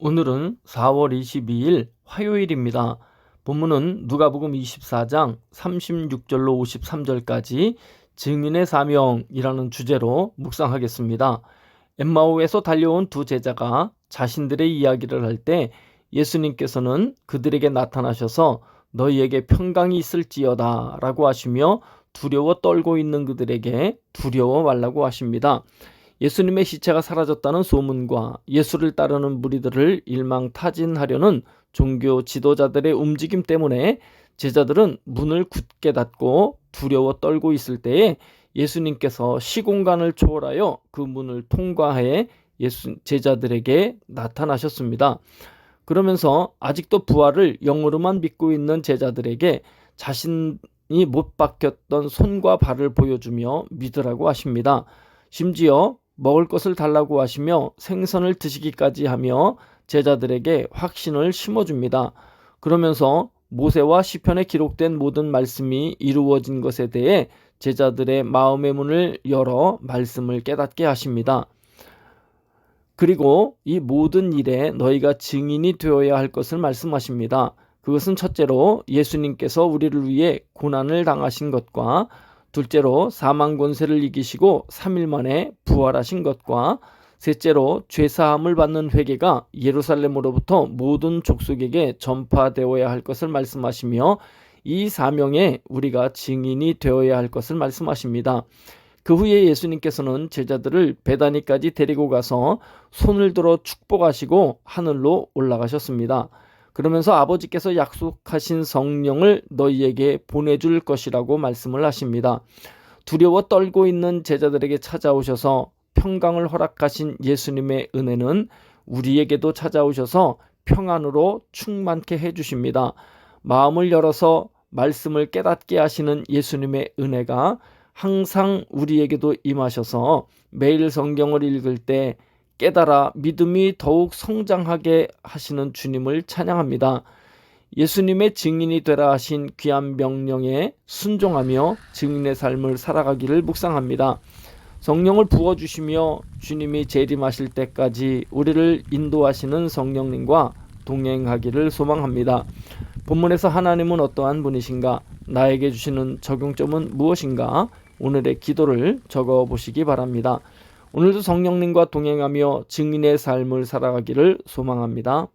오늘은 4월 22일 화요일입니다. 본문은 누가복음 24장 36절로 53절까지 증인의 사명이라는 주제로 묵상하겠습니다. 엠마오에서 달려온 두 제자가 자신들의 이야기를 할 때 예수님께서는 그들에게 나타나셔서 너희에게 평강이 있을지어다 라고 하시며 두려워 떨고 있는 그들에게 두려워 말라고 하십니다. 예수님의 시체가 사라졌다는 소문과 예수를 따르는 무리들을 일망타진하려는 종교 지도자들의 움직임 때문에 제자들은 문을 굳게 닫고 두려워 떨고 있을 때에 예수님께서 시공간을 초월하여 그 문을 통과해 예수 제자들에게 나타나셨습니다. 그러면서 아직도 부활을 영으로만 믿고 있는 제자들에게 자신이 못 박혔던 손과 발을 보여주며 믿으라고 하십니다. 심지어 먹을 것을 달라고 하시며 생선을 드시기까지 하며 제자들에게 확신을 심어줍니다. 그러면서 모세와 시편에 기록된 모든 말씀이 이루어진 것에 대해 제자들의 마음의 문을 열어 말씀을 깨닫게 하십니다. 그리고 이 모든 일에 너희가 증인이 되어야 할 것을 말씀하십니다. 그것은 첫째로 예수님께서 우리를 위해 고난을 당하신 것과 둘째로 사망 권세를 이기시고 3일 만에 부활하신 것과 셋째로 죄 사함을 받는 회개가 예루살렘으로부터 모든 족속에게 전파되어야 할 것을 말씀하시며 이 사명에 우리가 증인이 되어야 할 것을 말씀하십니다. 그 후에 예수님께서는 제자들을 베다니까지 데리고 가서 손을 들어 축복하시고 하늘로 올라가셨습니다. 그러면서 아버지께서 약속하신 성령을 너희에게 보내줄 것이라고 말씀을 하십니다. 두려워 떨고 있는 제자들에게 찾아오셔서 평강을 허락하신 예수님의 은혜는 우리에게도 찾아오셔서 평안으로 충만케 해주십니다. 마음을 열어서 말씀을 깨닫게 하시는 예수님의 은혜가 항상 우리에게도 임하셔서 매일 성경을 읽을 때 깨달아 믿음이 더욱 성장하게 하시는 주님을 찬양합니다. 예수님의 증인이 되라 하신 귀한 명령에 순종하며 증인의 삶을 살아가기를 묵상합니다. 성령을 부어주시며 주님이 재림하실 때까지 우리를 인도하시는 성령님과 동행하기를 소망합니다. 본문에서 하나님은 어떠한 분이신가? 나에게 주시는 적용점은 무엇인가? 오늘의 기도를 적어 보시기 바랍니다. 오늘도 성령님과 동행하며 증인의 삶을 살아가기를 소망합니다.